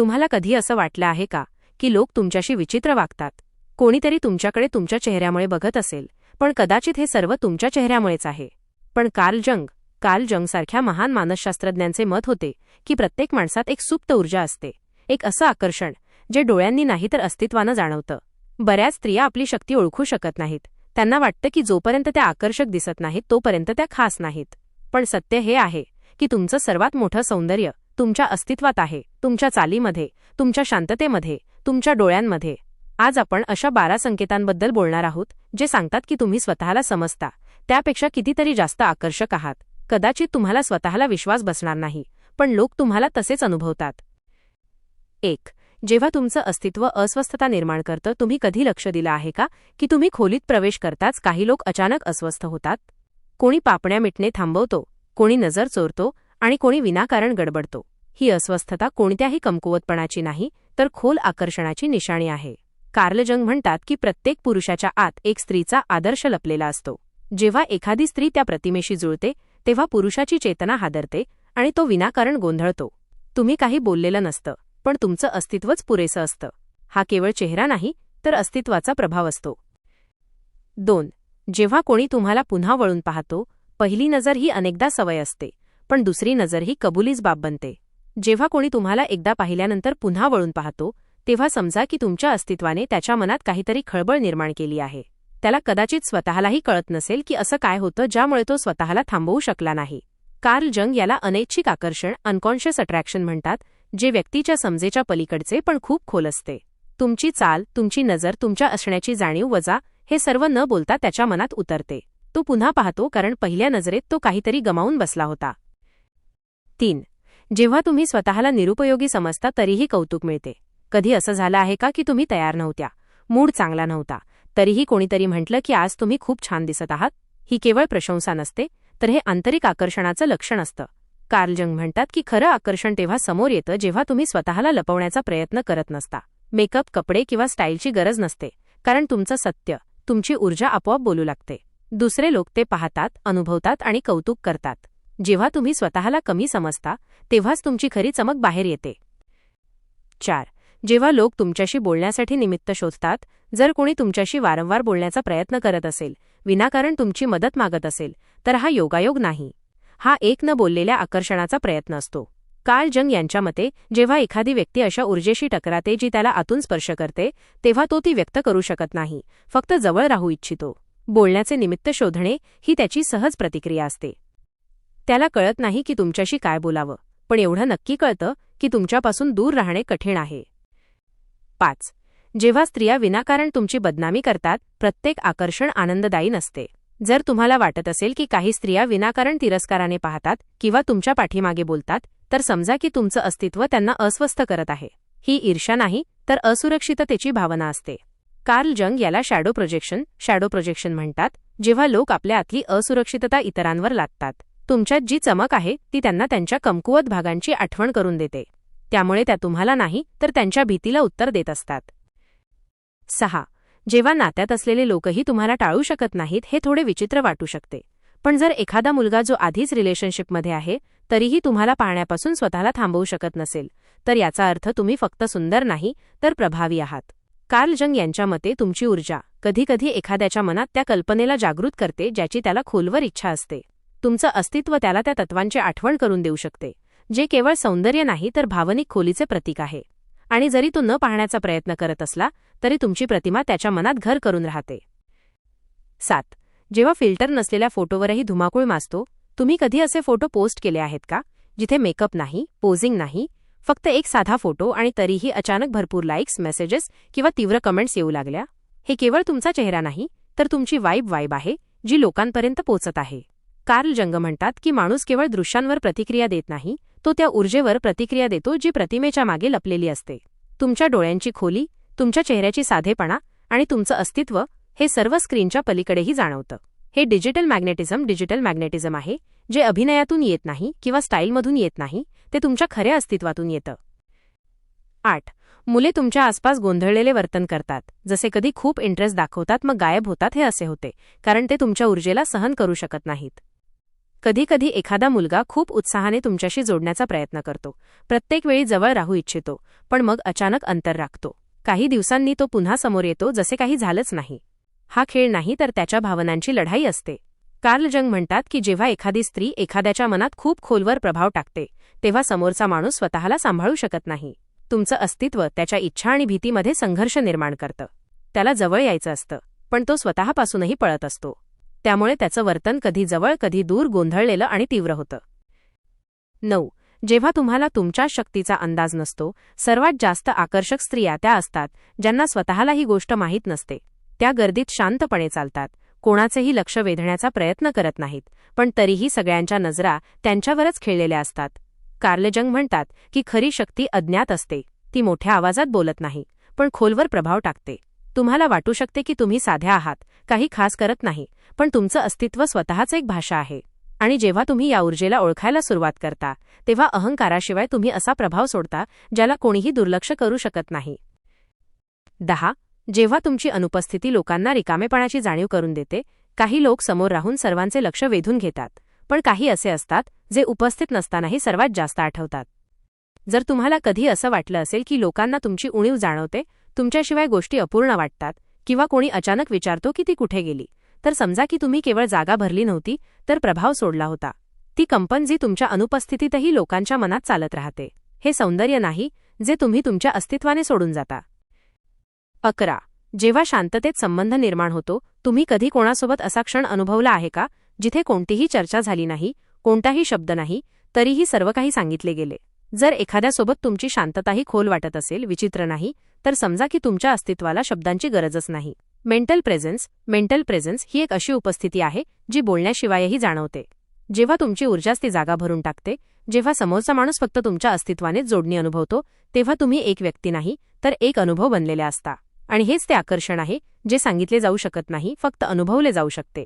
तुम्हाला कधी असं वाटलं आहे का की लोक तुमच्याशी विचित्र वागतात? कोणीतरी तुमच्याकडे तुमच्या चेहऱ्यामुळे बघत असेल पण कदाचित हे सर्व तुमच्या चेहऱ्यामुळेच आहे. पण कार्ल जंग कार्ल जंगसारख्या महान मानसशास्त्रज्ञांचे मत होते की प्रत्येक माणसात एक सुप्त ऊर्जा असते एक असं आकर्षण जे डोळ्यांनी नाही तर अस्तित्वानं जाणवतं. बऱ्याच स्त्रिया आपली शक्ती ओळखू शकत नाहीत. त्यांना वाटतं की जोपर्यंत त्या आकर्षक दिसत नाहीत तोपर्यंत त्या खास नाहीत. पण सत्य हे आहे की तुमचं सर्वात मोठं सौंदर्य तुमच्या अस्तित्वात आहे तुमच्या चालीमध्ये तुमच्या शांततेमध्ये तुमच्या डोळ्यांमध्ये. आज आपण अशा बारा संकेतांबद्दल बोलणार आहोत जे सांगतात की तुम्ही स्वतःला समजता. त्यापेक्षा कितीतरी जास्त आकर्षक आहात. कदाचित तुम्हाला स्वतःला विश्वास बसणार नाही पण लोक तुम्हाला तसेच अनुभवतात. एक जेव्हा तुमचं अस्तित्व अस्वस्थता निर्माण करतं तुम्ही कधी लक्ष दिलं आहे का की तुम्ही खोलीत प्रवेश करताच काही लोक अचानक अस्वस्थ होतात? कोणी पापण्या मिटणे थांबवतो कोणी नजर चोरतो आणि कोणी विनाकारण गडबडतो. ही अस्वस्थता कोणत्याही कमकुवतपणाची नाही तर खोल आकर्षणाची निशाणी आहे. कार्लजंग म्हणतात की प्रत्येक पुरुषाच्या आत एक स्त्रीचा आदर्श लपलेला असतो. जेव्हा एखादी स्त्री त्या प्रतिमेशी जुळते तेव्हा पुरुषाची चेतना हादरते आणि तो विनाकारण गोंधळतो. तुम्ही काही बोललेलं नसतं पण तुमचं अस्तित्वच पुरेसं असतं. हा केवळ चेहरा नाही तर अस्तित्वाचा प्रभाव असतो. दोन जेव्हा कोणी तुम्हाला पुन्हा वळून पाहतो पहिली नजर ही अनेकदा सवय असते पण दुसरी नजर ही कबुलीच बाब बनते. जेव्हा कोणी तुम्हाला एकदा पाहिल्यानंतर पुन्हा वळून पाहतो तेव्हा समजा की तुमच्या अस्तित्वाने त्याच्या मनात काहीतरी खळबळ निर्माण केली आहे. त्याला कदाचित स्वतःलाही कळत नसेल की असं काय होतं ज्यामुळे तो स्वतःला थांबवू शकला नाही. कार्ल जंग याला अनैच्छिक आकर्षण अनकॉन्शियस अट्रॅक्शन म्हणतात जे व्यक्तीच्या समजेच्या पलीकडचे पण खूप खोल असते. तुमची चाल तुमची नजर तुमच्या असण्याची जाणीव वजा हे सर्व न बोलता त्याच्या मनात उतरते. तो पुन्हा पाहतो कारण पहिल्या नजरेत तो काहीतरी गमावून बसला होता. तीन. जेव्हा तुम्ही स्वतःला निरुपयोगी समजता तरीही कौतुक मिळते. कधी असं झालं आहे का की तुम्ही तयार नव्हत्या? मूड चांगला नव्हता. तरीही कोणीतरी म्हटलं की आज तुम्ही खूप छान दिसत आहात. ही केवळ प्रशंसा नसते तर हे आंतरिक आकर्षणाचं लक्षण असतं. कार्लजंग म्हणतात की खरं आकर्षण तेव्हा समोर येतं जेव्हा तुम्ही स्वतःला लपवण्याचा प्रयत्न करत नसता. मेकअप कपडे किंवा स्टाईलची गरज नसते कारण तुमचं सत्य तुमची ऊर्जा आपोआप बोलू लागते. दुसरे लोक ते पाहतात अनुभवतात आणि कौतुक करतात. जेव्हा तुम्ही स्वतःला कमी समजता तेव्हाच तुमची खरी चमक बाहेर येते. चार. जेव्हा लोक तुमच्याशी बोलण्यासाठी निमित्त शोधतात जर कोणी तुमच्याशी वारंवार बोलण्याचा प्रयत्न करत असेल विनाकारण तुमची मदत मागत असेल तर हा योगायोग नाही. हा एक न बोललेल्या आकर्षणाचा प्रयत्न असतो. कार्ल जंग यांच्या मते जेव्हा एखादी व्यक्ती अशा ऊर्जेशी टकराते जी त्याला आतून स्पर्श करते तेव्हा तो ती व्यक्त करू शकत नाही फक्त जवळ राहू इच्छितो. बोलण्याचे निमित्त शोधणे ही त्याची सहज प्रतिक्रिया असते. त्याला कळत नाही की तुमच्याशी काय बोलावं. पण एवढं नक्की कळतं की तुमच्यापासून दूर राहणे कठीण आहे. पाच. जेव्हा स्त्रिया विनाकारण तुमची बदनामी करतात प्रत्येक आकर्षण आनंददायी नसते. जर तुम्हाला वाटत असेल की काही स्त्रिया विनाकारण तिरस्काराने पाहतात किंवा तुमच्या पाठीमागे बोलतात तर समजा की तुमचं अस्तित्व त्यांना अस्वस्थ करत आहे. ही ईर्षा नाही तर असुरक्षिततेची भावना असते. कार्ल जंग याला शॅडो प्रोजेक्शन शॅडो प्रोजेक्शन म्हणतात जेव्हा लोक आपल्या आतली असुरक्षितता इतरांवर लादतात. तुमच्यात जी चमक आहे ती त्यांना त्यांच्या कमकुवत भागांची आठवण करून देते. त्यामुळे त्या तुम्हाला नाही तर त्यांच्या भीतीला उत्तर देत असतात. सहा. जेव्हा नात्यात असलेले लोकही तुम्हाला टाळू शकत नाहीत हे थोडे विचित्र वाटू शकते. पण जर एखादा मुलगा जो आधीच रिलेशनशिपमध्ये आहे तरीही तुम्हाला पाहण्यापासून स्वतःला थांबवू शकत नसेल तर याचा अर्थ तुम्ही फक्त सुंदर नाही तर प्रभावी आहात. कार्ल जंग यांच्या मते तुमची ऊर्जा कधीकधी एखाद्याच्या मनात त्या कल्पनेला जागृत करते ज्याची त्याला खोलवर इच्छा असते. तुमचं अस्तित्व त्याला त्या तत्वांची आठवण करून देऊ शकते. जे केवळ सौंदर्य नाही तर भावनिक खोलीचे प्रतीक आहे. आणि जरी तो न पाहण्याचा प्रयत्न करत असला तरी तुमची प्रतिमा त्याच्या मनात घर करून राहते. सात. जेव्हा फिल्टर नसलेल्या फोटोवरही धुमाकूळ मासतो तुम्ही कधी असे फोटो पोस्ट केले आहेत का जिथे मेकअप नाही पोझिंग नाही फक्त एक साधा फोटो आणि तरीही अचानक भरपूर लाईक्स मेसेजेस किंवा तीव्र कमेंट्स येऊ लागल्या? हे केवळ तुमचा चेहरा नाही तर तुमची वाईब वाईब आहे जी लोकांपर्यंत पोचत आहे. कार्ल जंग म्हणतात की माणूस केवळ दृश्यांवर प्रतिक्रिया देत नाही तो त्या ऊर्जेवर प्रतिक्रिया देतो जी प्रतिमेच्या मागे लपलेली असते. तुमच्या डोळ्यांची खोली तुमच्या चेहऱ्याची साधेपणा आणि तुमचं अस्तित्व हे सर्व स्क्रीनच्या पलीकडेही जाणवतं. हे डिजिटल मॅग्नेटिझम डिजिटल मॅग्नेटिझम आहे जे अभिनयातून येत नाही किंवा स्टाईलमधून येत नाही ते तुमच्या खऱ्या अस्तित्वातून येतं. आठ. मुले तुमच्या आसपास गोंधळलेले वर्तन करतात. जसे कधी खूप इंटरेस्ट दाखवतात मग गायब होतात हे असे होते कारण ते तुमच्या ऊर्जेला सहन करू शकत नाहीत. कधीकधी एखादा मुलगा खूप उत्साहाने तुमच्याशी जोडण्याचा प्रयत्न करतो. प्रत्येक वेळी जवळ राहू इच्छितो पण मग अचानक अंतर राखतो. काही दिवसांनी तो पुन्हा समोर येतो जसे काही झालंच नाही. हा खेळ नाही तर त्याच्या भावनांची लढाई असते. कार्ल जंग म्हणतात की जेव्हा एखादी स्त्री एखाद्याच्या मनात खूप खोलवर प्रभाव टाकते तेव्हा समोरचा माणूस स्वतःला सांभाळू शकत नाही. तुमचं अस्तित्व त्याच्या इच्छा आणि भीतीमध्ये संघर्ष निर्माण करतं. त्याला जवळ यायचं असतं पण तो स्वतःपासूनही पळत असतो. त्यामुळे त्याचं वर्तन कधी जवळ कधी दूर गोंधळलेलं आणि तीव्र होतं. नऊ. जेव्हा तुम्हाला तुमच्या शक्तीचा अंदाज नसतो सर्वात जास्त आकर्षक स्त्रिया त्या असतात ज्यांना स्वतःला ही गोष्ट माहीत नसते. त्या गर्दीत शांतपणे चालतात. कोणाचेही लक्ष वेधण्याचा प्रयत्न करत नाहीत पण तरीही सगळ्यांच्या नजरा त्यांच्यावरच खेळलेल्या असतात. कार्लजंग म्हणतात की खरी शक्ती अज्ञात असते. ती मोठ्या आवाजात बोलत नाही पण खोलवर प्रभाव टाकते. तुम्हाला वाटू शकते की तुम्ही साध्या आहात काही खास करत नाही पण तुमचं अस्तित्व स्वतःच एक भाषा आहे. आणि जेव्हा तुम्ही या ऊर्जेला ओळखायला सुरुवात करता तेव्हा अहंकाराशिवाय तुम्ही असा प्रभाव सोडता ज्याला कोणीही दुर्लक्ष करू शकत नाही. दहा. जेव्हा तुमची अनुपस्थिती लोकांना रिकामेपणाची जाणीव करून देते काही लोक समोर राहून सर्वांचे लक्ष वेधून घेतात. पण काही असे असतात जे उपस्थित नसतानाही सर्वात जास्त आठवतात. जर तुम्हाला कधी असं वाटलं असेल की लोकांना तुमची उणीव जाणवते तुमच्याशिवाय गोष्टी अपूर्ण वाटतात किंवा कोणी अचानक विचारतो की ती कुठे गेली तर समजा की तुम्ही केवळ जागा भरली नव्हती तर प्रभाव सोडला होता. ती कंपन जी तुमच्या अनुपस्थितीतही लोकांच्या मनात चालत राहते. हे सौंदर्य नाही जे तुम्ही तुमच्या अस्तित्वाने सोडून जाता. अकरा. जेव्हा शांततेत संबंध निर्माण होतो तुम्ही कधी कोणासोबत असा क्षण अनुभवला आहे का जिथे कोणतीही चर्चा झाली नाही कोणताही शब्द नाही तरीही सर्व काही सांगितले गेले. जर एखाद्यासोबत तुमची शांतताही खोल वाटत असेल विचित्र नाही तर समजा की तुमच्या अस्तित्वाला शब्दांची गरजच नाही. मेंटल प्रेझेन्स मेंटल प्रेझेन्स ही एक अशी उपस्थिती आहे जी बोलण्याशिवायही जाणवते. जेव्हा तुमची ऊर्जाच ती जागा भरून टाकते जेव्हा समोरचा माणूस फक्त तुमच्या अस्तित्वानेच जोडणी अनुभवतो तेव्हा तुम्ही एक व्यक्ती नाही तर एक अनुभव बनलेले असता. आणि हेच ते आकर्षण आहे जे सांगितले जाऊ शकत नाही फक्त अनुभवले जाऊ शकते.